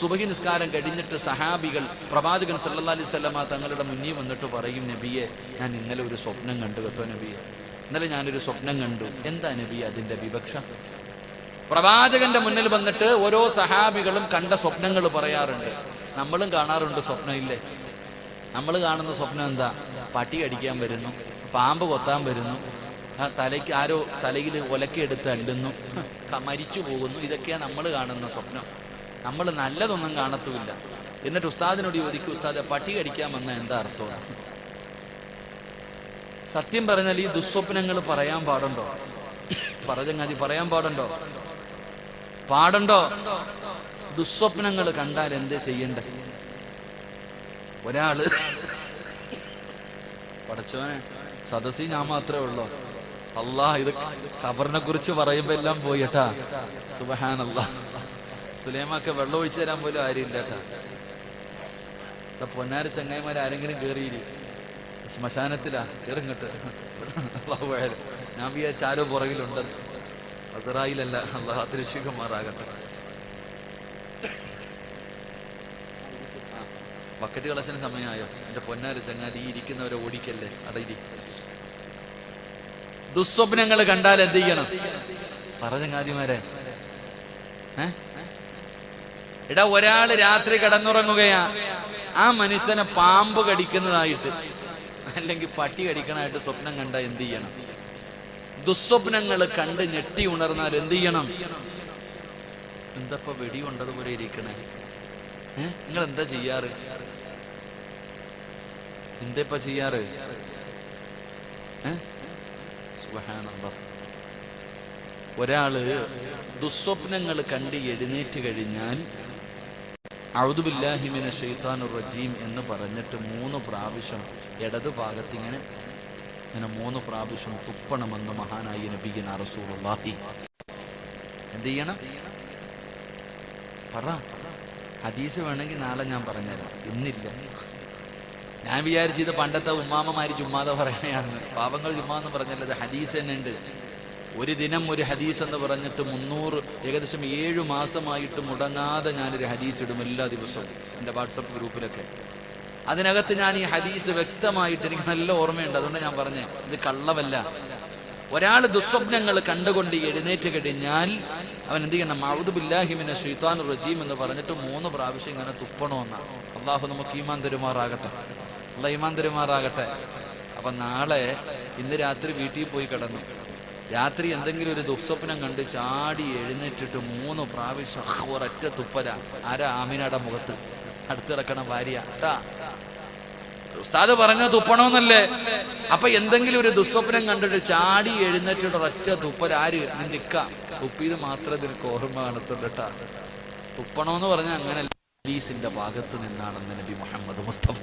സുബഹി നിസ്കാരം കഴിഞ്ഞിട്ട് സഹാബികൾ പ്രവാചകൻ സല്ലാ അലൈഹി വസല്ലമ തങ്ങളുടെ മുന്നിൽ വന്നിട്ട് പറയും നബിയെ ഞാൻ ഇന്നലെ ഒരു സ്വപ്നം കണ്ടു കേട്ടോ നബിയെ. ഇന്നലെ ഞാനൊരു സ്വപ്നം കണ്ടു. എന്താ നബി അതിന്റെ വിവക്ഷ? പ്രവാചകന്റെ മുന്നിൽ വന്നിട്ട് ഓരോ സഹാബികളും കണ്ട സ്വപ്നങ്ങൾ പറയാറുണ്ട്. നമ്മളും കാണാറുണ്ട് സ്വപ്നം ഇല്ലേ നമ്മൾ കാണുന്ന സ്വപ്നം എന്താ? പട്ടി അടിക്കാൻ വരുന്നു പാമ്പ് കൊത്താൻ വരുന്നു തലയ്ക്ക് ആരോ തലയിൽ ഒലക്കെടുത്ത് അല്ലുന്നു മരിച്ചു പോകുന്നു. ഇതൊക്കെയാണ് നമ്മൾ കാണുന്ന സ്വപ്നം. നമ്മൾ നല്ലതൊന്നും കാണത്തുമില്ല. എന്നിട്ട് ഉസ്താദിനോട് ചോദിക്കും ഉസ്താദെ പട്ടി കടിക്കാമെന്ന എന്താ അർത്ഥം? സത്യം പറഞ്ഞാൽ ഈ ദുസ്വപ്നങ്ങൾ പറയാൻ പാടുണ്ടോ? പറഞ്ഞങ്ങാതി പറയാൻ പാടുണ്ടോ? പാടുണ്ടോ? ദുസ്വപ്നങ്ങൾ കണ്ടാൽ എന്ത് ചെയ്യണ്ടേ? ഒരാൾ പഠിച്ചവനെ സദസ്സി ഞാൻ മാത്രമേ ഉള്ളൂ. അല്ലാ ഇത് ഖബറിനെ കുറിച്ച് പറയുമ്പോ എല്ലാം പോയിട്ടാ സുബഹാനല്ലാ സുലൈമാക്ക് വെള്ളം ഒഴിച്ചു തരാൻ പോലും ആരുമില്ല കേട്ടാ. പൊന്നാര ചങ്ങായിമാർ ആരെങ്കിലും കേറിയില്ലേ ശ്മശാനത്തിലാ കേറിങ്ങട്ട് ഞാൻ ആരോ പുറകിലുണ്ട് അസറായിലല്ല അള്ളാഹ് അതിരക്ഷിക്കുമാറാകട്ടെ ബക്കറ്റ് കളശന സമയമായോ? എന്റെ പൊന്നാര ചങ്ങാതി ഈ ഇരിക്കുന്നവരെ ഓടിക്കല്ലേ? അടയിരി ദുസ്വപ്നങ്ങൾ കണ്ടാൽ എന്ത് ചെയ്യണം? പറ ചങ്ങാതിമാരെ. ഏ? എടാ ഒരാൾ രാത്രി കിടന്നുറങ്ങുകയാ. ആ മനുഷ്യനെ പാമ്പ് കടിക്കുന്നതായിട്ട് അല്ലെങ്കിൽ പട്ടി കടിക്കണമായിട്ട് സ്വപ്നം കണ്ട എന്ത് ചെയ്യണം? ദുസ്വപ്നങ്ങൾ കണ്ട് ഞെട്ടി ഉണർന്നാൽ എന്ത് ചെയ്യണം? എന്തപ്പോ വെടി കൊണ്ടതുപോലെ ഇരിക്കണേ? നിങ്ങൾ എന്താ ചെയ്യാറ്? എന്തേപ്പ ചെയ്യാറ്. ഒരാൾ ദുസ്വപ്നങ്ങൾ കണ്ട് എഴുന്നേറ്റ് കഴിഞ്ഞാൽ ഔദുബില്ലാഹിമിന ഷെയ്ത്താനുർ റജീം എന്ന് പറഞ്ഞിട്ട് മൂന്ന് പ്രാവശ്യം ഇടത് ഭാഗത്ത് ഇങ്ങനെ ഇങ്ങനെ മൂന്ന് പ്രാവശ്യം തുപ്പണമെന്ന് മഹാനായി നബിഗിന റസൂലുള്ളാഹി. എന്ത് ചെയ്യണം? പറ. ഹദീസ് വേണമെങ്കിൽ നാളെ ഞാൻ പറഞ്ഞുതരാം. ഇന്നില്ല. ഞാൻ വിചാരിച്ചത് പണ്ടത്തെ ഉമ്മാമ്മമാര് ചുമ്മാതെ പറയണയാണെന്ന്. പാവങ്ങൾ ചുമ്മാന്ന് പറഞ്ഞല്ലത്. ഹദീസ് തന്നെ ഉണ്ട് ഒരു ദിനം ഒരു ഹദീസ് എന്ന് പറഞ്ഞിട്ട് മുന്നൂറ് ഏകദേശം ഏഴു മാസമായിട്ട് മുടങ്ങാതെ ഞാനൊരു ഹദീസ് ഇടും എല്ലാ ദിവസവും എന്റെ വാട്സപ്പ് ഗ്രൂപ്പിലൊക്കെ. അതിനകത്ത് ഞാൻ ഈ ഹദീസ് വ്യക്തമായിട്ട് എനിക്ക് നല്ല ഓർമ്മയുണ്ട്. അതുകൊണ്ട് ഞാൻ പറഞ്ഞേ ഇത് കള്ളവല്ല ഒരാൾ ദുസ്വപ്നങ്ങൾ കണ്ടുകൊണ്ട് എഴുന്നേറ്റ് കഴിഞ്ഞാൽ അവൻ എന്ത് ചെയ്യണം? മൗദുബില്ലാഹിമിനെ ഷെയ്ത്താൻ റജീം എന്ന് പറഞ്ഞിട്ട് മൂന്ന് പ്രാവശ്യം ഇങ്ങനെ തുപ്പണമെന്നാണ് അള്ളാഹു നമുക്ക് ഈമാൻ തരുമാറാകട്ടെ. അല്ല ഈമാൻ തരുമാറാകട്ടെ. അപ്പം നാളെ ഇന്ന് രാത്രി വീട്ടിൽ പോയി കിടന്നു. രാത്രി എന്തെങ്കിലും ഒരു ദുസ്വപ്നം കണ്ട് ചാടി എഴുന്നേറ്റിട്ട് മൂന്ന് പ്രാവശ്യം ഒരൊറ്റ തുപ്പല. ആരാ ആമിനയുടെ മുഖത്ത്? അടുത്ത് കിടക്കണ ഭാര്യ ഉസ്താദ് പറഞ്ഞ തുപ്പണമെന്നല്ലേ അപ്പൊ എന്തെങ്കിലും ഒരു ദുസ്വപ്നം കണ്ടിട്ട് ചാടി എഴുന്നേറ്റിട്ട് ഒരൊറ്റ തുപ്പൽ ആര്? നിന്നിക്ക തുപ്പിയത് മാത്രം നിനക്ക് ഓർമ്മ കാണത്തുള്ളട്ടാ തുപ്പണമെന്ന് പറഞ്ഞാൽ അങ്ങനെ ലീസിന്റെ ഭാഗത്ത് നിന്നാണെന്ന് നബി മുഹമ്മദ് മുസ്തഫ.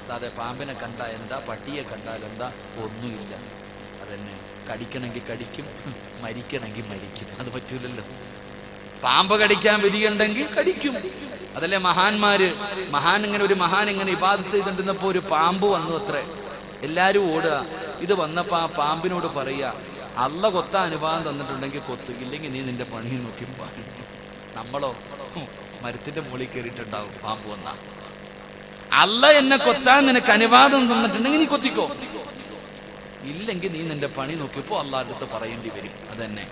ഉസ്താദെ പാമ്പിനെ കണ്ട എന്താ? പട്ടിയെ കണ്ടാൽ എന്താ? ഒന്നുമില്ല. അതന്നെ കടിക്കണമെങ്കിൽ കടിക്കും മരിക്കണമെങ്കിൽ മരിക്കും. അത് പറ്റൂലല്ലോ. പാമ്പ് കടിക്കാൻ വിധിയുണ്ടെങ്കിൽ കടിക്കും. അതല്ലേ മഹാന്മാര്? മഹാൻ ഇങ്ങനെ ഒരു മഹാൻ ഇങ്ങനെ ഇബാദത്ത് ചെയ്തിരുന്നപ്പോ ഒരു പാമ്പ് വന്നു അത്രേ. എല്ലാരും ഓടുക. ഇത് വന്നപ്പോ ആ പാമ്പിനോട് പറയുക അല്ല കൊത്ത അനുവാദം തന്നിട്ടുണ്ടെങ്കിൽ കൊത്ത്. ഇല്ലെങ്കിൽ നീ നിന്റെ പണി നോക്കി പാടി നമ്മളോ? മരത്തിന്റെ മുകളിൽ കയറിയിട്ടുണ്ടാവും പാമ്പ് വന്ന. അല്ല എന്നെ കൊത്താൻ നിനക്ക് അനുവാദം തന്നിട്ടുണ്ടെങ്കിൽ നീ കൊത്തിക്കോ. ഇല്ലെങ്കിൽ നീ നിന്റെ പണി നോക്കിയപ്പോ അള്ളാഹ് അടുത്ത് പറയേണ്ടി വരും. അതന്നെ.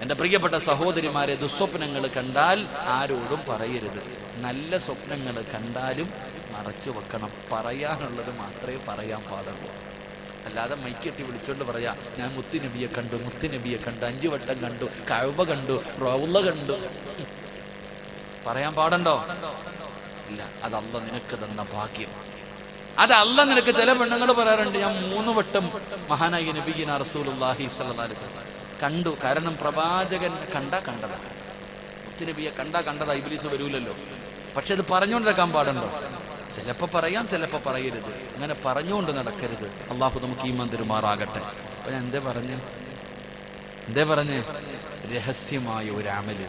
എന്റെ പ്രിയപ്പെട്ട സഹോദരിമാരെ ദുസ്വപ്നങ്ങൾ കണ്ടാൽ ആരോടും പറയരുത്. നല്ല സ്വപ്നങ്ങൾ കണ്ടാലും മറച്ചു വെക്കണം. പറയാനുള്ളത് മാത്രമേ പറയാൻ പാടുള്ളൂ. അല്ലാതെ മൈക്കെട്ടി വിളിച്ചോണ്ട് പറയാ ഞാൻ മുത്തുനബിയെ കണ്ടു മുത്തുനബിയെ കണ്ടു അഞ്ചു വട്ടം കണ്ടു കഴുവ കണ്ടു റൗള കണ്ടു. പറയാൻ പാടണ്ടോ? ഇല്ല. അത് നിനക്ക് തന്ന ഭാഗ്യം. അത് അല്ല നിനക്ക് ചില പെണ്ണുങ്ങൾ പറയാറുണ്ട് ഞാൻ മൂന്ന് വട്ടം മഹാനായി അലൈഹി വസല്ലം കണ്ടു. കാരണം പ്രവാചകൻ കണ്ട കണ്ടതാ. മുത്തുനബിയെ കണ്ട കണ്ടതാ. ഇബ്ലീസ് വരൂലല്ലോ. പക്ഷെ അത് പറഞ്ഞുകൊണ്ടിരിക്കാൻ പാടുണ്ടോ? ചിലപ്പോ പറയാം ചിലപ്പോ പറയരുത്. അങ്ങനെ പറഞ്ഞുകൊണ്ട് നടക്കരുത്. അള്ളാഹു നമുക്ക് ഈ മന്ദിരുമാറാകട്ടെ അപ്പൊ ഞാൻ എന്തേ പറഞ്ഞു? എന്തേ പറഞ്ഞ്? രഹസ്യമായ ഒരു അമൽ.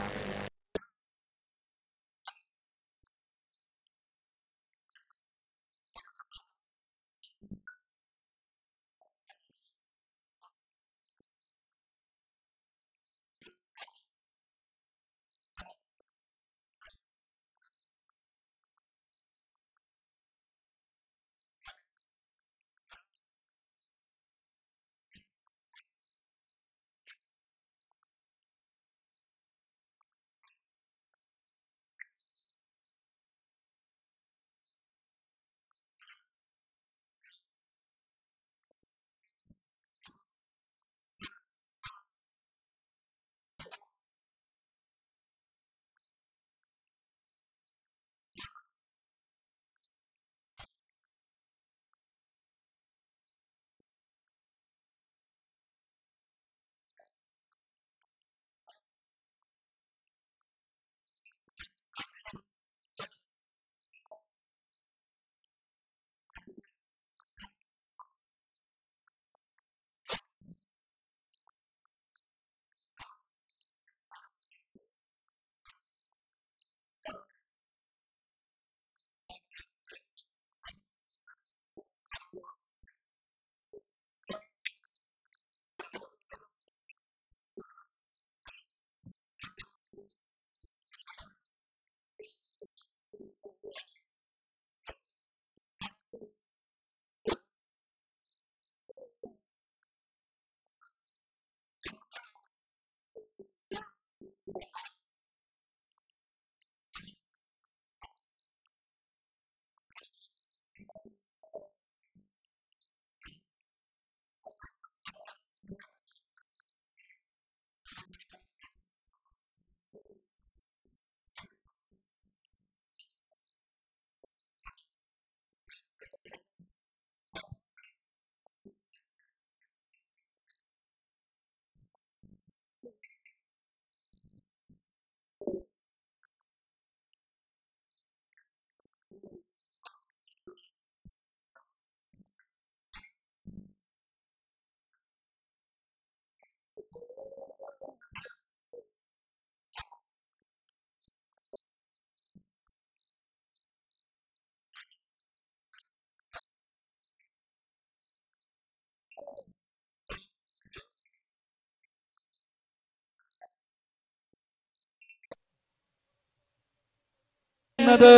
വരുന്നത്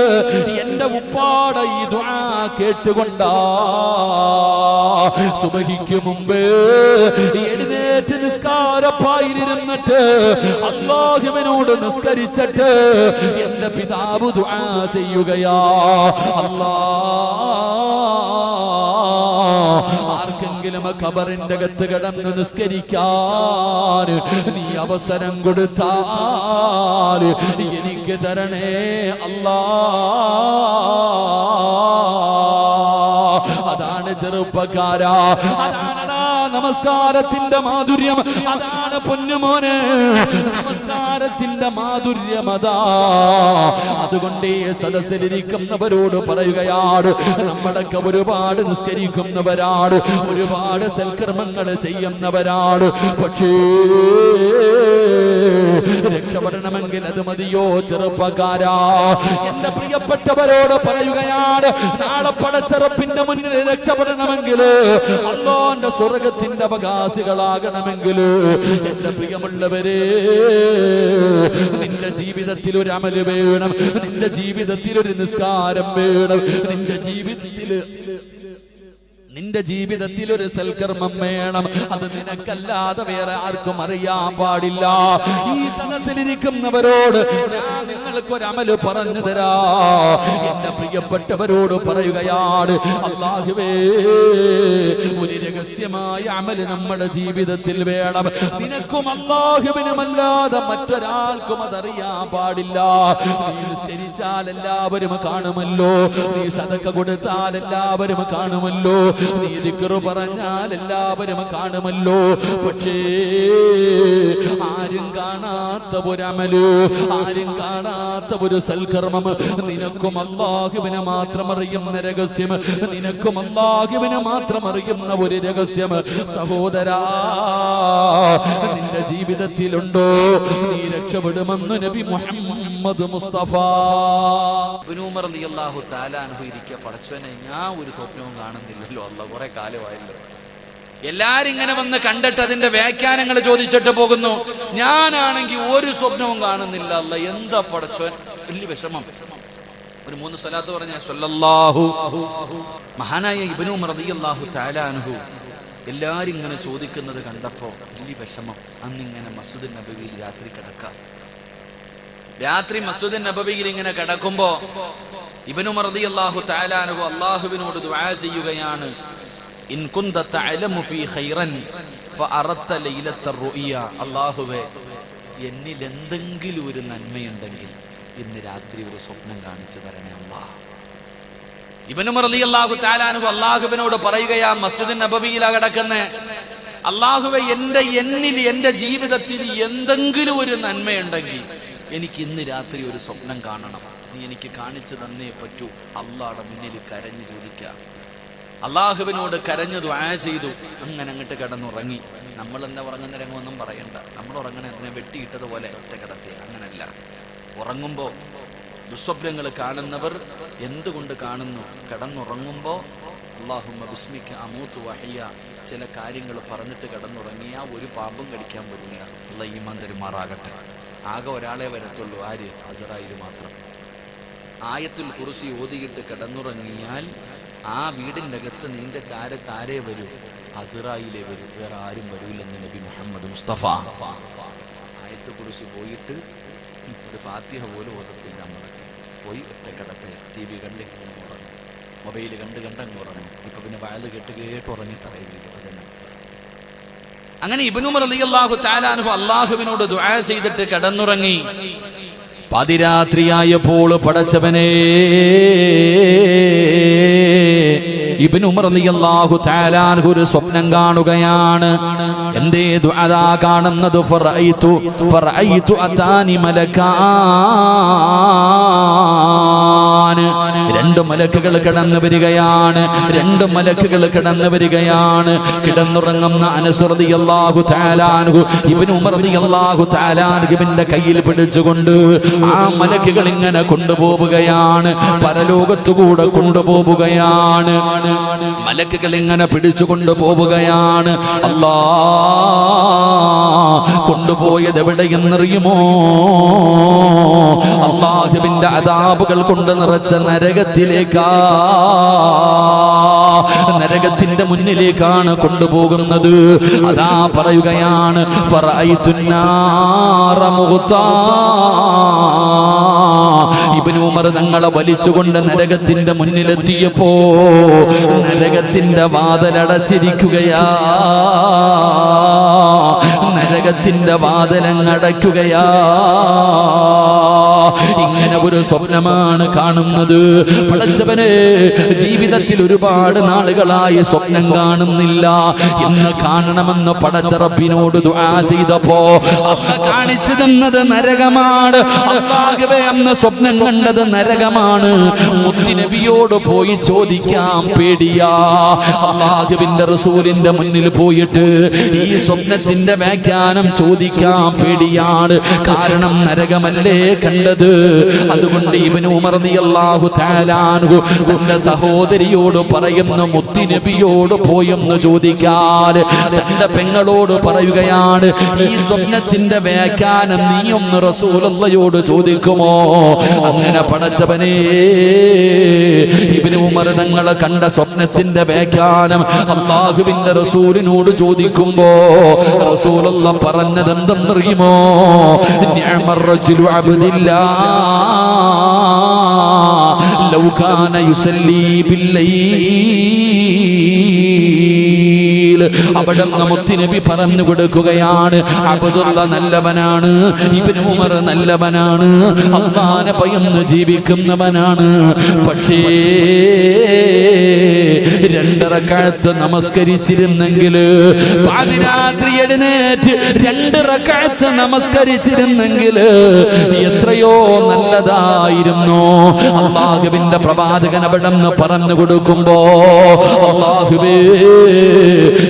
എന്റെ ഉപ്പാട ഈ ദുആ കേട്ടുകൊണ്ടാ. സുബഹിക്ക് മുമ്പ് എഴുന്നേറ്റ് നിസ്കാരപ്പായിരുന്നിട്ട് അള്ളാഹുവിനോട് നിസ്കരിച്ചിട്ട് എന്റെ പിതാവ് ദുആ ചെയ്യുകയാ. അല്ലാ. ആർക്കെങ്കിലും ഖബറിന്റെ അകത്ത് കിടന്ന് നിസ്കരിക്കാൻ നീ അവസരം കൊടുത്താൽ എനിക്ക് തരണേ അല്ലാ. അതാണ് ചെറുപ്പക്കാരാ. അതാണടാ നമസ്കാരത്തിന്റെ മാധുര്യം അതാണ് പൊന്നുമോന്. നമസ്കാരത്തിന്റെ മാധുര്യം അതാ. അതുകൊണ്ട് സദസ്സിലിരിക്കുന്നവരോട് പറയുകയാണ്. നമ്മളൊക്കെ ഒരുപാട് നിസ്കരിക്കുന്നവരാണ്. ഒരുപാട് സൽക്കർമ്മങ്ങൾ ചെയ്യുന്നവരാണ്. പക്ഷേ രക്ഷപ്പെടണമെങ്കിൽ അത് മതിയോ ചെറുപ്പക്കാരാ? എന്റെ പ്രിയപ്പെട്ടവരോട് പറയുകയാണ് നാളെ പടച്ചെറുപ്പിന്റെ മുന്നിൽ രക്ഷപ്പെടണമെങ്കിൽ അള്ളാന്റെ സ്വർഗത്തിന്റെ അവകാശികളാകണമെങ്കിൽ എന്റെ പ്രിയമുള്ളവരെ നിന്റെ ജീവിതത്തിൽ ഒരു അമൽ വേണം നിന്റെ ജീവിതത്തിൽ ഒരു നിസ്കാരം വേണം നിന്റെ ജീവിതത്തിൽ നിന്റെ ജീവിതത്തിൽ ഒരു സൽക്കർമ്മം വേണം. അത് നിനക്കല്ലാതെ വേറെ ആർക്കും അറിയാൻ പാടില്ല. ഈ സദസ്സിലിരിക്കുന്നവരോട് ഞാൻ നിങ്ങൾക്ക് ഒരു അമൽ പറഞ്ഞു തരാ. എന്റെ പ്രിയപ്പെട്ടവരോട് പറയുകയാണ് അള്ളാഹുവേ ഒരു രഹസ്യമായ അമൽ നമ്മുടെ ജീവിതത്തിൽ വേണം. നിനക്കും അള്ളാഹുവിനുമല്ലാതെ മറ്റൊരാൾക്കും അതറിയാൻ പാടില്ല. നിസ്കരിച്ചാൽ എല്ലാവരും കാണുമല്ലോ. നീ സതക്ക കൊടുത്താൽ എല്ലാവരും കാണുമല്ലോ. നീ ദിക്റ് പറഞ്ഞാൽ എല്ലാവരും കാണുമല്ലോ. പക്ഷേ ആരും കാണാത്ത ഒരു അമൽ ആരും കാണാത്ത ഒരു സൽക്കർമ്മം. നിനക്കും അള്ളാഹുവിനെ മാത്രം അറിയുന്ന രഹസ്യം നിനക്കും അള്ളാഹുവിനെ മാത്രം അറിയുന്ന ഒരു രഹസ്യം. സഹോദരാ നിന്റെ ജീവിതത്തിലുണ്ടോ? നീ രക്ഷപ്പെടുമെന്ന് നബി മുഹമ്മദ് മുസ്തഫ. ഉമർ ഇരിക്കെ പടച്ചവനെ ഞാൻ ഒരു സ്വപ്നവും കാണുന്നില്ലല്ലോ അല്ല കുറെ കാലമായല്ലോ. എല്ലാരും ഇങ്ങനെ വന്ന് കണ്ടിട്ട് അതിന്റെ വ്യാഖ്യാനങ്ങൾ ചോദിച്ചിട്ട് പോകുന്നു. ഞാനാണെങ്കിൽ ഒരു സ്വപ്നവും കാണുന്നില്ല അല്ല എന്താ പടച്ചവൻ? വലിയ വിഷമം. ഒരു മൂന്ന് സ്ഥലത്ത് പറഞ്ഞ മഹാനായ ഇബനു റളിയല്ലാഹു താലാനുഹു എല്ലാരും ഇങ്ങനെ ചോദിക്കുന്നത് കണ്ടപ്പോ വലിയ വിഷമം. അന്നിങ്ങനെ മസ്ജിദ് നബവിയിൽ രാത്രി കിടക്കാം. രാത്രി മസ്ജിദ് നബവിയിൽ ഇങ്ങനെ കിടക്കുമ്പോ ഇബനു മർദി അള്ളാഹു താലാനു അള്ളാഹുവിനോട് ദുആ ചെയ്യുകയാണ്. അല്ലാഹുവേ എന്നിൽ എന്തെങ്കിലും ഒരു നന്മയുണ്ടെങ്കിൽ ഇന്ന് രാത്രി ഒരു സ്വപ്നം കാണിച്ചു തരണേ അല്ലാഹ് ഇബ്നു മർദി അള്ളാഹു താലാനു അല്ലാഹുവിനോട് പറയുകയാ മസ്ജിദ് നബവിയിലാ കിടക്കുന്ന. അള്ളാഹുവെ എന്റെ എന്നിൽ എന്റെ ജീവിതത്തിൽ എന്തെങ്കിലും ഒരു നന്മയുണ്ടെങ്കിൽ എനിക്ക് ഇന്ന് രാത്രി ഒരു സ്വപ്നം കാണണം. നീ എനിക്ക് കാണിച്ചു തന്നേ പറ്റൂ. അള്ളാടെ മുന്നിൽ കരഞ്ഞു ചോദിക്കാം. അള്ളാഹുവിനോട് കരഞ്ഞു ആ ചെയ്തു. അങ്ങനെ അങ്ങോട്ട് കിടന്നുറങ്ങി. നമ്മൾ എന്താ ഉറങ്ങുന്ന രംഗമൊന്നും പറയണ്ട. നമ്മൾ ഉറങ്ങണ അതിനെ വെട്ടിയിട്ടതുപോലെ ഒറ്റ കിടത്തി. അങ്ങനല്ല. ഉറങ്ങുമ്പോൾ ദുസ്വപ്നങ്ങൾ കാണുന്നവർ എന്തുകൊണ്ട് കാണുന്നു? കിടന്നുറങ്ങുമ്പോൾ അള്ളാഹുമ്മ ബിസ്മിക്ക അമൂത്ത് വഹിയ. ചില കാര്യങ്ങൾ പറഞ്ഞിട്ട് കിടന്നുറങ്ങിയ ഒരു പാമ്പും കടിക്കാൻ പറ്റില്ല അല്ല ഈമാൻ തരുമാറാകട്ടെ. ആകെ ഒരാളെ വരത്തുള്ളൂ ആര്? അസറായിൽ മാത്രം. ആയത്തുൽ കുറിച്ച് ഓതിയിട്ട് കിടന്നുറങ്ങിയാൽ ആ വീടിന്റെ അകത്ത് നിന്റെ ചാരത്ത് ആരേ വരൂ അസറായിലേ വരൂ. വേറെ ആരും വരൂല്ലെന്ന് നബി മുഹമ്മദ് മുസ്തഫ. ആയത്ത് കുറിച്ച് പോയിട്ട് ഒരു ഫാത്തിഹ പോലും ഓതത്തില്ല നമ്മൾ പോയി ഒറ്റക്കിടത്ത് ടി വി കണ്ടിട്ട് മൊബൈൽ കണ്ട് കണ്ട് അങ്ങ് ഉറങ്ങും. ഇപ്പൊ പിന്നെ വയത് കെട്ട് കേട്ട് ഉറങ്ങി തറയില്ല അങ്ങനെ ഇബനുമർ അള്ളാഹു താലാനുഹു അള്ളാഹുവിനോട് ദുആ ചെയ്തിട്ട് കടന്നുറങ്ങി. പാതിരാത്രിയായപ്പോൾ പടച്ചവനെ ഇബിനുമർ അലി അള്ളാഹു തആല ഒരു സ്വപ്നം കാണുകയാണ്. എന്തേ ദുആ കാണുന്നത് ഫറഅയ്തു ഫറഅയ്തു അതാനി മലകാൻ രണ്ട് മലക്കുകൾ കിടന്നു വരികയാണ് രണ്ട് മലക്കുകൾ കിടന്നു വരികയാണ്. കിടന്നുറങ്ങുന്ന അനുസൃതി അള്ളാഹു താലാനുഹു ഇവൻ ഉമർതി അള്ളാഹു താലാനുഹുവിന്റെ കയ്യിൽ പിടിച്ചുകൊണ്ട് ആ മലക്കുകൾ ഇങ്ങനെ കൊണ്ടുപോവുകയാണ് പരലോകത്തുകൂടെ കൊണ്ടുപോവുകയാണ്. മലക്കുകൾ ഇങ്ങനെ പിടിച്ചു കൊണ്ടുപോവുകയാണ് അല്ലാ കൊണ്ടുപോയത് എവിടെയെന്നറിയുമോ അള്ളാഹുവിന്റെ അതാപുകൾ കൊണ്ട് നിറച്ച നരകത്തിലേക്കാ നരകത്തിന്റെ മുന്നിലേക്കാണ് കൊണ്ടുപോകുന്നത് അതാ പറയുകയാണ്. ഇബ്നു ഉമർ തങ്ങളെ വലിച്ചുകൊണ്ട് നരകത്തിന്റെ മുന്നിലെത്തിയപ്പോ നരകത്തിന്റെ വാതലടച്ചിരിക്കുകയാ നരകത്തിന്റെ വാതിലങ്ങടയ്ക്കുകയാ ഇങ്ങനെ ഒരു സ്വപ്നമാണ് കാണുന്നത്. പടച്ചവനെ ജീവിതത്തിൽ ഒരുപാട് നാളുകളായി സ്വപ്നം കാണുന്നില്ല. എന്ന് കാണണമെന്ന് പടച്ചറപ്പിനോട് ദുആ ചെയ്തപ്പോ കാണിച്ചു തന്നത് നരകമാണ്. അന്ന് സ്വപ്നം കണ്ടത് നരകമാണ്. മുത്തിനബിയോട് പോയി ചോദിക്കാം പേടിയാ. അള്ളാഹുവിന്റെ റസൂലിന്റെ മുന്നിൽ പോയിട്ട് ഈ സ്വപ്നത്തിന്റെ വ്യാഖ്യാനം ചോദിക്കാം പേടിയാണ്. കാരണം നരകമല്ലേ കണ്ടത്? അതുകൊണ്ട് ഇവന് ഉമർന്നി അള്ളാഹു താലാൻഹു തന്റെ സഹോദരിയോട് പറയുന്ന മുത്തിനബിയോട് പോയെന്ന് ചോദിക്കാൻ തന്റെ പെങ്ങളോട് പറയുകയാണ് ഈ സ്വപ്നത്തിന്റെ വ്യാഖ്യാനം നീ ഒന്ന് റസൂലയോട് ചോദിക്കുമോ? അങ്ങനെ പടച്ചവനെ ഇവന് ഉമർ തങ്ങളെ കണ്ട സ്വപ്നത്തിന്റെ വ്യാഖ്യാനം അള്ളാഹുവിന്റെ റസൂലിനോട് ചോദിക്കുമ്പോ റസൂലുള്ള പറഞ്ഞത് എന്തെന്നറിയുമോ നിഅമർ كان يسلي ലൗ നബി മുത്തുനബി പറഞ്ഞു കൊടുക്കുകയാണ്. അബ്ദുള്ള നല്ലവനാണ് ഇബ്നു ഉമർ നല്ലവനാണ് അള്ളാനെ ഭയന്ന് ജീവിക്കുന്നവനാണ്. പക്ഷേ രണ്ടര കാലത്ത് നമസ്കരിച്ചിരുന്നെങ്കിൽ പാതിരാത്രി എഴുന്നേറ്റ് രണ്ടര കാലത്ത് നമസ്കരിച്ചിരുന്നെങ്കിൽ എത്രയോ നല്ലതായിരുന്നു. അള്ളാഹുവിന്റെ പ്രവാചകൻ അവിടെ പറഞ്ഞു കൊടുക്കുമ്പോ അള്ളാഹുബേ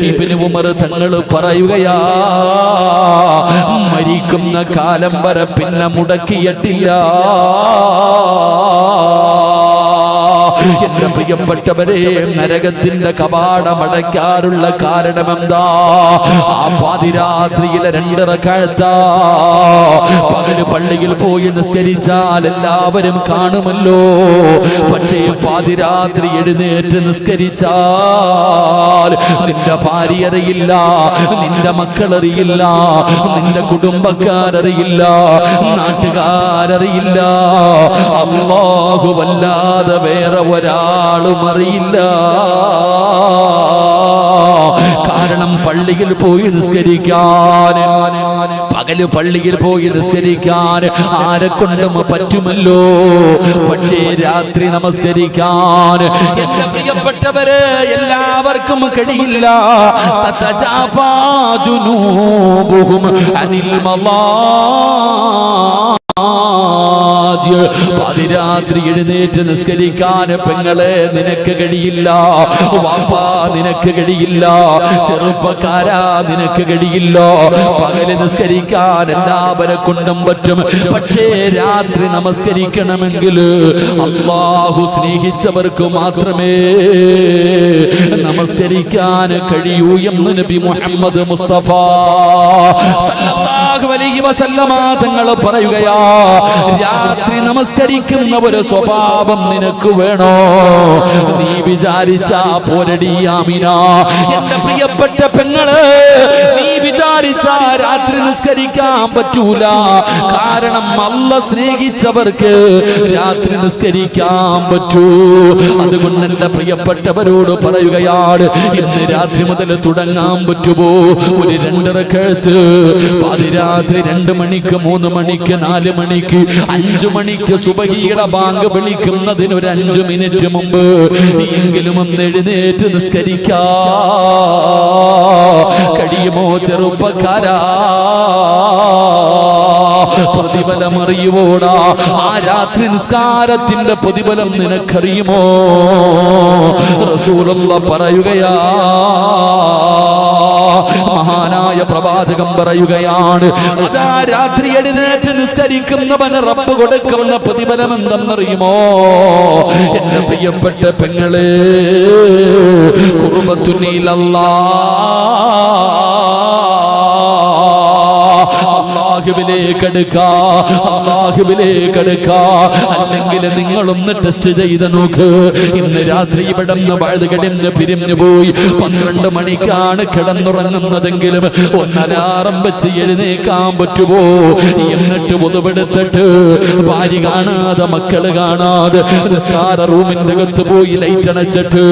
ഇബിന് ഉമർ തങ്ങൾ പറയുകയാ മരിക്കുന്ന കാലം വരെ പിന്നെ മുടക്കിയിട്ടില്ല. എന്റെ പ്രിയപ്പെട്ടവരെ നരകത്തിന്റെ കപാടമടയ്ക്കാറുള്ള കാരണം എന്താ ആ പാതിരാത്രിയിലെ രണ്ടര കാലത്താ പകൽ പള്ളിയിൽ പോയി നിസ്കരിച്ചാൽ എല്ലാവരും കാണുമല്ലോ. പക്ഷേ പാതിരാത്രി എഴുന്നേറ്റ് നിസ്കരിച്ചാൽ നിന്റെ ഭാര്യ അറിയില്ല നിന്റെ മക്കളറിയില്ല നിന്റെ കുടുംബക്കാരറിയില്ല നാട്ടുകാരറിയില്ല. അള്ളാഹു വേറെ ഒരാളും അറിയില്ല. കാരണം പള്ളിയിൽ പോയി നിസ്കരിക്കാൻ. പകൽ പള്ളിയിൽ പോയി നിസ്കരിക്കാൻ ആരെ കൊണ്ടും പറ്റുമല്ലോ. പക്ഷേ രാത്രി നമസ്കരിക്കാൻ. എന്റെ പ്രിയപ്പെട്ടവര് എല്ലാവർക്കും കഴിയില്ല അനിൽ മലാ പതിരാത്രി എഴുന്നേറ്റ് നിസ്കരിക്കാൻ പെങ്ങളെ നിനക്ക് കഴിയില്ല. വാപ്പാ നിനക്ക് കഴിയില്ല. ചെറുപ്പക്കാരാ നിനക്ക് കഴിയില്ല. പകൽ നിസ്കരിക്കാൻ എല്ലാവരെ കൊണ്ടും പറ്റും. പക്ഷേ രാത്രി നമസ്കരിക്കണമെങ്കിൽ അള്ളാഹു സ്നേഹിച്ചവർക്ക് മാത്രമേ നമസ്കരിക്കാൻ കഴിയൂ എന്ന് നബി മുഹമ്മദ് മുസ്തഫ സല്ലല്ലാഹു അലൈഹി വസല്ലമ തങ്ങൾ പറയുകയാ രാത്രി നമസ്കരിക്കുന്ന ഒരു സ്വഭാവം നിനക്ക് വേണോ? നീ വിചാരിച്ച ആമിന. എന്റെ പ്രിയപ്പെട്ട പെങ്ങൾ നീ വിചാരിച്ച രാത്രി നിസ്കരിക്കാൻ പറ്റൂല. കാരണം അല്ല സ്നേഹിച്ചവർക്ക് രാത്രി നിസ്കരിക്കാൻ പറ്റൂ. അതുകൊണ്ട് എന്റെ പ്രിയപ്പെട്ടവരോട് പറയുകയാണ് ഇന്ന് രാത്രി മുതൽ തുടങ്ങാൻ പറ്റുമോ? ഒരു രണ്ടര കഴുത്ത് പാതിരാത്രി രണ്ട് മണിക്ക് മൂന്ന് മണിക്ക് നാല് മണിക്ക് അഞ്ചു മണിക്ക് സുബഹിയുടെ ബാങ്ക് വിളിക്കുന്നതിന് ഒരു അഞ്ചു മിനിറ്റ് മുമ്പ് എങ്കിലും ഒന്ന് എഴുന്നേറ്റ് നിസ്കരിക്കാ. കഴിയുമോ ചെറുപ്പക്കാരാ? പ്രതിഫലം അറിയുവോടാ ആ രാത്രി നിസ്കാരത്തിന്റെ പ്രതിഫലം നിനക്കറിയുമോ? റസൂലുള്ള പറയുകയാ. മഹാനായ പ്രവാചകം പറയുകയാണ് അതാ രാത്രി എഴുന്നേറ്റ് നിസ്കരിക്കുന്നവന് റബ്ബ് കൊടുക്കുന്ന പ്രതിഫലം എന്തെന്നറിയുമോ എന്റെ പ്രിയപ്പെട്ട പെങ്ങളെ കുറുബത്തുനിലല്ലാ അള്ളാഹുവിലേക്ക് എടുക്കാ അള്ളാഹുവിലേക്ക് എടുക്കാ. അല്ലെങ്കിൽ നിങ്ങളൊന്ന് ടെസ്റ്റ് ചെയ്ത് നോക്ക്. ഇന്ന് രാത്രി ഇവിടെ നിന്ന് വഴുത് പിരിഞ്ഞു പോയി. പന്ത്രണ്ട് മണിക്കാണ് കിടന്നുറങ്ങുന്നതെങ്കിലും ഒന്നലാറം വെച്ച് എഴുന്നേക്കാൻ പറ്റുമോ? എന്നിട്ട് പൊതുപെടുത്തിട്ട് ഭാര്യ കാണാതെ മക്കൾ കാണാതെ നിസ്കാര റൂമിന്റെ അകത്ത് പോയി ലൈറ്റ് അണച്ചിട്ട്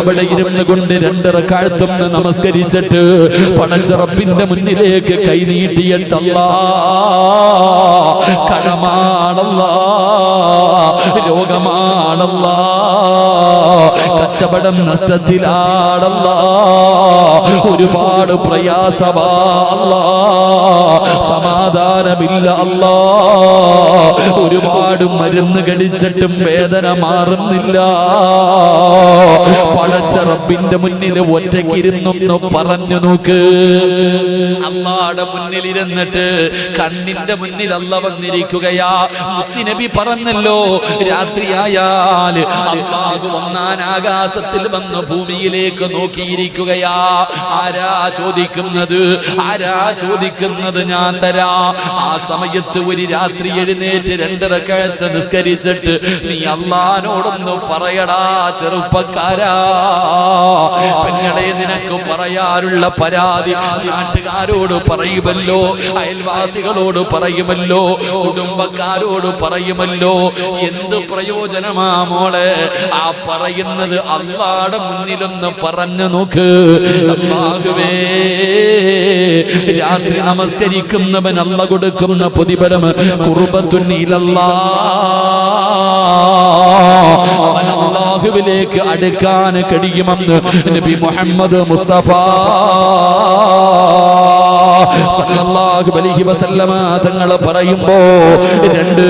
അവിടെ ഇരുന്ന് കൊണ്ട് രണ്ടര കാഴ്ത്തും നമസ്കരിച്ചിട്ട് പണച്ചറപ്പിന്റെ മുന്നിലേക്ക് കൈ നീട്ടിയിട്ടല്ല കടമാണല്ല രോഗമാണല്ല കച്ചവടം നഷ്ടത്തിലാണല്ല ഒരുപാട് പ്രയാസമാ അല്ലാ സമാധാനമില്ല അല്ല ഒരുപാട് മരുന്ന് കടിച്ചിട്ടും വേദന മാറുന്നില്ല. പടച്ചറപ്പിന്റെ മുന്നിൽ ഒറ്റയ്ക്കിരുന്നു പറഞ്ഞു നോക്ക് അള്ളാടെ മുന്നിൽ ഇരുന്നിട്ട് കണ്ണിന്റെ മുന്നിൽ അല്ല വന്നിരിക്കുകയാ. മുത്തിനബി പറഞ്ഞല്ലോ രാത്രിയായാൽ അള്ളാഹു ഒന്നാൻ ആകാശത്തിൽ വന്ന് ഭൂമിയിലേക്ക് നോക്കിയിരിക്കുകയാ. ആരാ ചോദിക്കുന്നത്? ആരാ ചോദിക്കുന്നത് ഞാൻ തരാ. ആ സമയത്ത് ഒരു രാത്രി എഴുന്നേറ്റ് രണ്ടര കഴുത്ത് നിസ്കരിച്ചിട്ട് നീ അള്ളഹാനോടൊന്ന് പറയടാ ചെറുപ്പക്കാരാ. പെങ്ങളെ നിനക്ക് പറയാനുള്ള പരാതി നാട്ടുകാരോട് പറയുമല്ലോ അയൽവാസികളോട് പറയുമല്ലോ കുടുംബക്കാരോട് പറയുമല്ലോ എന്ത് പ്രയോജനമാ മോളെ? ആ പറയുന്നത് അള്ളാടെ മുന്നിലൊന്ന് പറഞ്ഞു നോക്ക്. അള്ളാഹുവേ രാത്രി നമസ്കരിക്കുന്നവൻ അല്ല കൊടുക്കുന്ന പ്രതിഫലം കുറുബത്തുന്നിലല്ലാ. അവൻ അള്ളാഹുവിലേക്ക് അടുക്കാൻ കഴിയുമെന്ന് നബി മുഹമ്മദ് മുസ്തഫ സല്ലല്ലാഹു അലൈഹി വസല്ലമ തങ്ങൾ പറയുമ്പോ രണ്ട്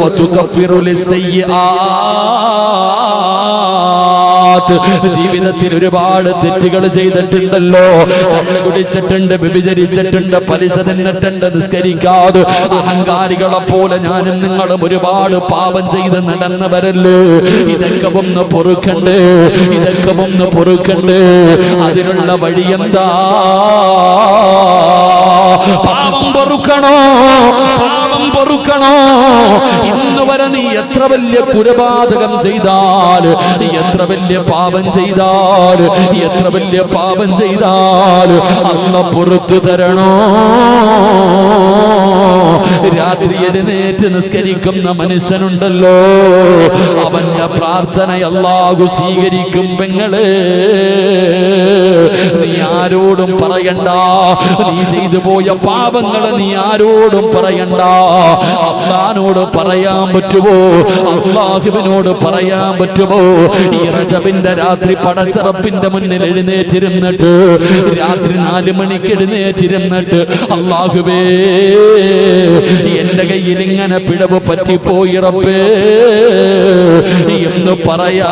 വതുകഫിറു ജീവിതത്തിൽ ഒരുപാട് തെറ്റുകൾ ചെയ്തിട്ടുണ്ടല്ലോ. കുടിച്ചിട്ടുണ്ട് വ്യഭിചരിച്ചിട്ടുണ്ട് പലിശ തിന്നിട്ടുണ്ട് നിസ്കരിക്കാതെ അഹങ്കാരികളെ പോലെ ഞാനും നിങ്ങളും ഒരുപാട് പാപം ചെയ്ത് നടന്നവരല്ലേ? ഇതൊക്കെ ഒന്ന് പൊറുക്കണ്ടേ? ഇതൊക്കെ ഒന്ന് പൊറുക്കണ്ടേ? അതിനുള്ള വഴി എന്താ? പാപം പൊറുക്കണോ? പൊറുക്കണോ ഇന്ന് വരെ നീ എത്ര വലിയ കുരപാതകം ചെയ്താൽ? എത്ര വലിയ പാപം ചെയ്താൽ? എത്ര വലിയ പാപം ചെയ്താൽ? അല്ല പുറത്തു തരണോ? രാത്രി എഴുന്നേറ്റ് നിസ്കരിക്കുന്ന മനുഷ്യനുണ്ടല്ലോ. അവന്റെ പ്രാർത്ഥന അല്ലാഹു സ്വീകരിക്കും പെങ്ങളെ. നീ ആരോടും പറയണ്ട. നീ ചെയ്തു പോയ പാപങ്ങൾ നീ ആരോടും പറയണ്ട. അള്ളഹാനോട് പറയാൻ പറ്റുമോ? അള്ളാഹുവിനോട് പറയാൻ പറ്റുമോ? ഈ റജബിന്റെ രാത്രി പടച്ചറപ്പിന്റെ മുന്നിൽ എഴുന്നേറ്റിരുന്നിട്ട് രാത്രി നാല് മണിക്ക് എഴുന്നേറ്റിരുന്നിട്ട് അള്ളാഹുവേ എന്റെ കയ്യിൽ ഇങ്ങനെ പിഴവ് പറ്റിപ്പോയി റബ്ബേ. എന്ന് പറയാ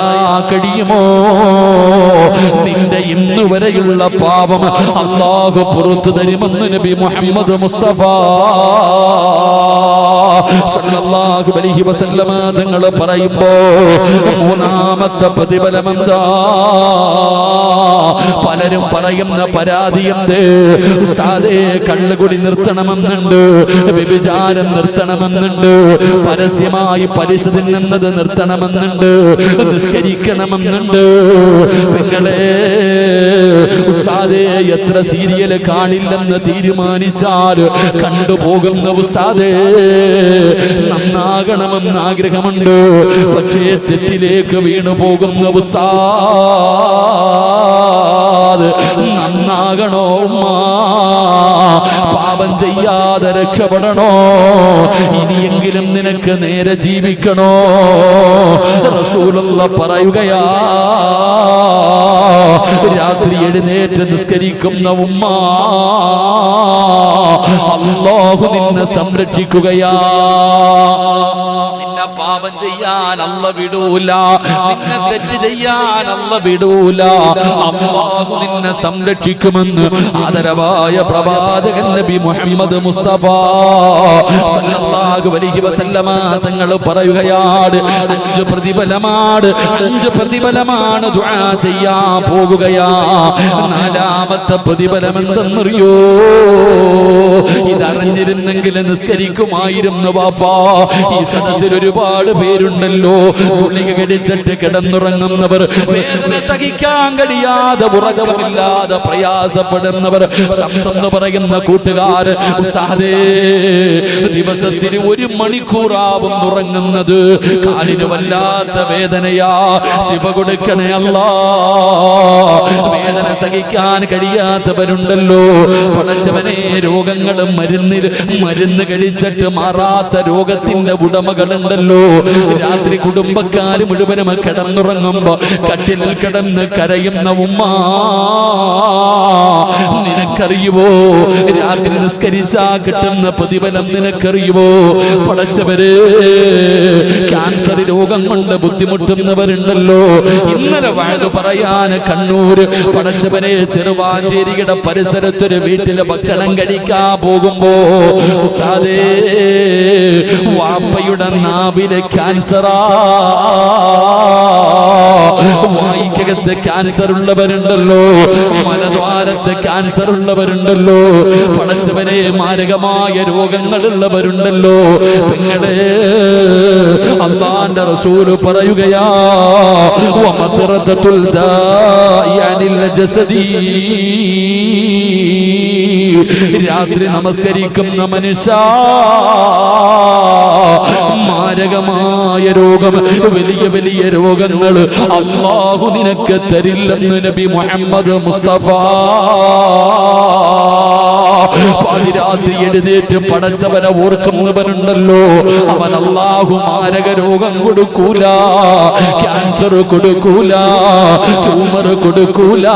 കഴിയുമോ? നിന്റെ ഇന്നു വരെയുള്ള പാപം അള്ളാഹു പുറത്തു തരുമെന്ന് നബി മുഹമ്മദ് മുസ്തഫ സല്ലല്ലാഹു അലൈഹി വസല്ലമ തങ്ങൾ പറയുമ്പോ മൂന്നാമത്തെ പ്രതിഫലം എന്താ പലരും പറയുന്ന പരാതി എന്ത്? ഉസ്താദേ കള്ളുകുടി നിർത്തണമെന്നുണ്ട് വ്യഭിചാരം നിർത്തണമെന്നുണ്ട് പരസ്യമായി പലിശ തിന്നുന്നത് നിർത്തണമെന്നുണ്ട് നിസ്കരിക്കണമെന്നുണ്ട്. പെങ്ങളെ ഉസ്താദേ എത്ര സീരിയൽ കാണില്ലെന്ന് തീരുമാനിച്ചാൽ കണ്ടുപോകുന്ന ഉസ്താദേ നന്നാകണമെന്ന് ആഗ്രഹമുണ്ട്. പക്ഷേ തെറ്റിലേക്ക് വീണു പോകുന്ന ഉസ്താദ് നന്നാകണോ ഉമ്മ? പാപം ചെയ്യാതെ രക്ഷപ്പെടണോ? ഇനിയെങ്കിലും നിനക്ക് നേരെ ജീവിക്കണോ? റസൂലുള്ള പറയുകയാ രാത്രി എഴുന്നേറ്റ് നിസ്കരിക്കുന്ന ഉമ്മ അള്ളാഹു നിന്നെ സംരക്ഷിക്കുകയാ. പാപം ചെയ്യാൻ അല്ല വിടൂല. നിന്നെ തെറ്റ് ചെയ്യാൻ അല്ല വിടൂല. അള്ളാഹു നിന്നെ സംരക്ഷിക്കുമെന്ന് ആദരവായ പ്രവാചകൻ നബി മുഹമ്മദ് മുസ്തഫ സല്ലല്ലാഹു അലൈഹി വസല്ലമ തങ്ങൾ പറയുകയാണ്. അഞ്ച് പ്രതിഫലമാണ് അഞ്ച് പ്രതിഫലമാണ് ദുആ ചെയ്യാൻ പോകുകയാ. നാലാമത്തെ പ്രതിഫലം എന്തെന്നറിയോ? ഇതറിഞ്ഞിരുന്നെങ്കിൽ നിസ്കരിക്കുമായിരുന്നു ബാപ്പാ. ഈ സദസ്സിൽ ഒരുപാട് പേരുണ്ടല്ലോ. ഗുളിക കടിച്ചിട്ട് കിടന്നുറങ്ങുന്നവർ വേദന സഹിക്കാൻ കഴിയാതെ ഉറക്കമില്ലാതെ പ്രയാസപ്പെടുന്നവർ ശംസം എന്ന് പറയുന്ന കൂട്ടുകാര് ഉസ്താദേ ദിവസത്തിന് ഒരു മണിക്കൂറാവും ഉറങ്ങുന്നത്. കാലിന് വല്ലാത്ത വേദനയാ. ശിവ കൊടുക്കണേ അല്ല. വേദന സഹിക്കാൻ കഴിയാത്തവരുണ്ടല്ലോ. പടച്ചവനെ രോഗങ്ങളും മരുന്നിൽ മരുന്ന് കഴിച്ചിട്ട് മാറാത്ത രോഗത്തിന്റെ ഉടമകളുണ്ടല്ലോ. രാത്രി കുടുംബക്കാർ മുഴുവനും കിടന്നുറങ്ങുമ്പോ കട്ടിലിൽ കിടന്ന് കരയുന്ന ഉമ്മ നിനക്കറിയുവോ? രാത്രി നിസ്കരിച്ചാ കിട്ടുന്ന പ്രതിഫലം നിനക്കറിയുവോ? പടച്ചവര് ക്യാൻസർ രോഗം കൊണ്ട് ബുദ്ധിമുട്ടുന്നവരുണ്ടല്ലോ. ഇന്നലെ വയത് പറയാൻ കണ്ണൂര് പടച്ചവനെ ചെറുവാഞ്ചേരിയുടെ പരിസരത്തൊരു വീട്ടിലെ ഭക്ഷണം കഴിക്കാൻ പോകുമ്പോ ഉസ്താദേ വാപ്പയുടെ നാവിലെ ക്യാൻസറാ. വായിക്കകത്ത് ക്യാൻസർ ഉള്ളവരുണ്ടല്ലോ മലദ്വാരത്ത് ക്യാൻസർ ഉള്ളവരുണ്ടല്ലോ പടച്ചവനെ മാരകമായ രോഗങ്ങളുള്ളവരുണ്ടല്ലോ. പിന്നെ അള്ളാന്റെ റസൂൽ പറയുകയാ ദാ ജസദി. രാത്രി നമസ്കരിക്കുന്ന മനുഷ്യ. മാരകമായ രോഗം വലിയ വലിയ രോഗങ്ങൾ അള്ളാഹു നിനക്ക് തരില്ലെന്ന് നബി മുഹമ്മദ് മുസ്തഫ. പാതിരാത്രി എഴുന്നേറ്റ് പടച്ചവനെ ഓർക്കുന്നവനുണ്ടല്ലോ. അവൻ അള്ളാഹു മാരക രോഗം കൊടുക്കൂല ക്യാൻസർ കൊടുക്കൂല ട്യൂമർ കൊടുക്കൂല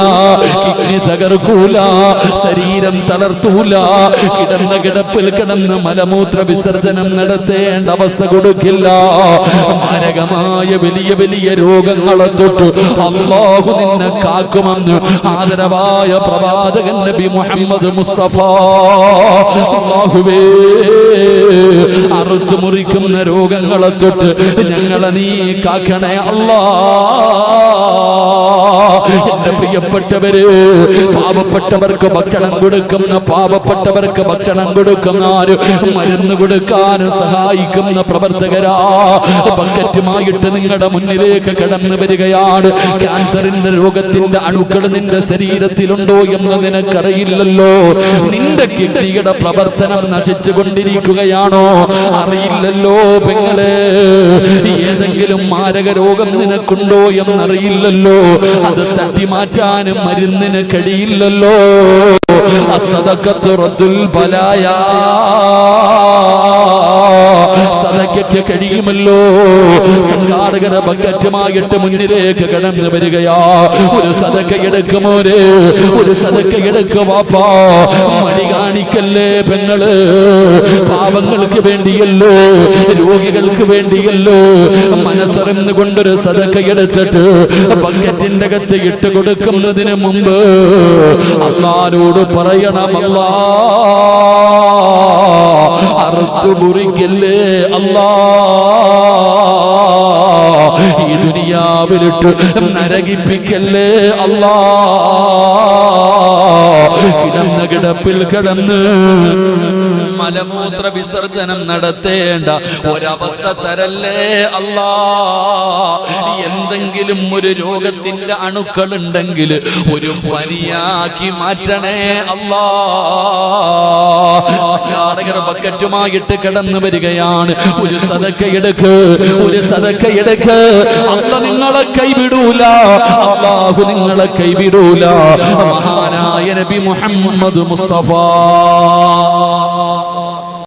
കിഡ്നി തകർക്കൂല ശരീരം തളർത്തൂല കിടന്ന കിടപ്പിൽ കിടന്ന് മലമൂത്ര വിസർജനം നടത്തേണ്ട അവസ്ഥ കൊടുക്കില്ല. മാരകമായ വലിയ വലിയ രോഗങ്ങളെ തൊട്ട് അള്ളാഹു നിന്നെ കാക്കുമെന്ന് ആദരവായ പ്രവാചകൻ നബി മുഹമ്മദ് മുസ്തഫ അള്ളാഹുവേ അറുത്തു മുറിക്കുന്ന രോഗങ്ങളെ തൊട്ട് ഞങ്ങളെ നീ കാക്കണേ അല്ലാ. എന്റെ പ്രിയപ്പെട്ടവര് പാവപ്പെട്ടവർക്ക് ഭക്ഷണം കൊടുക്കുന്ന പാവപ്പെട്ടവർക്ക് ഭക്ഷണം കൊടുക്കുന്ന മരുന്ന് കൊടുക്കാൻ സഹായിക്കുന്ന പ്രവർത്തകരാ ബക്കറ്റുമായിട്ട് നിങ്ങളുടെ മുന്നിലേക്ക് കടന്നു വരികയാണ് ക്യാൻസറിന്റെ രോഗത്തിന്റെ അണുക്കൾ നിന്റെ ശരീരത്തിലുണ്ടോ എന്ന് നിനക്കറിയില്ലല്ലോ നിന്റെ കിഡ്നിയുടെ പ്രവർത്തനം നശിച്ചു കൊണ്ടിരിക്കുകയാണോ അറിയില്ലല്ലോ പെങ്ങളെ ഏതെങ്കിലും മാരക രോഗം നിനക്കുണ്ടോ എന്നറിയില്ലല്ലോ അത് തട്ടി മാറ്റാനും മരുന്നിന് കഴിയില്ലല്ലോ അസദക്കത്ത് റദ്ദുൽ ബലായാ. സദക്കയ്ക്ക് കഴിയുമല്ലോ സംഘാടകര ബക്കറ്റുമായിട്ട് മുന്നിലേക്ക് കടന്നു വരികയാ. ഒരു സദക്ക എടുക്കുമോരെ ഒരു സദക്ക എടുക്കുവാപ്പാ മടി കാണിക്കല്ലേ പെങ്ങൾ? പാവങ്ങൾക്ക് വേണ്ടിയല്ലോ രോഗികൾക്ക് വേണ്ടിയല്ലോ. മനസ്സറിഞ്ഞു കൊണ്ടൊരു സദക്ക എടുത്തിട്ട് ബക്കറ്റിന്റെ അകത്ത് ഇട്ട് കൊടുക്കുന്നതിന് മുമ്പ് അള്ളാരോട് പറയണമല്ലാ അറുത്തു മുറിക്കല്ലേ അല്ലാ ഈ ദുനിയാവിലിട്ട് നരകിപ്പിക്കല്ലേ അല്ലാ? കിടന്ന കിടപ്പിൽ കിടന്ന് മലമൂത്ര വിസർജനം നടത്തേണ്ട ഒരവസ്ഥ തരല്ലേ അല്ലാ? എന്തെങ്കിലും ഒരു രോഗത്തിന്റെ അണുക്കൾ ഉണ്ടെങ്കിൽ ഒരു പനിയാക്കി മാറ്റണേ അല്ലാ. സംഘാടകർ ബക്കറ്റുമായിട്ട് കിടന്നു വരികയാണ്. ഒരു സദക്ക എടുക്ക് ഒരു സദക്ക എടുക്ക്. അല്ല നിങ്ങളെ കൈവിടൂല. അള്ളാഹു നിങ്ങളെ കൈവിടൂല. മഹാനായ നബി മുഹമ്മദ് മുസ്തഫ.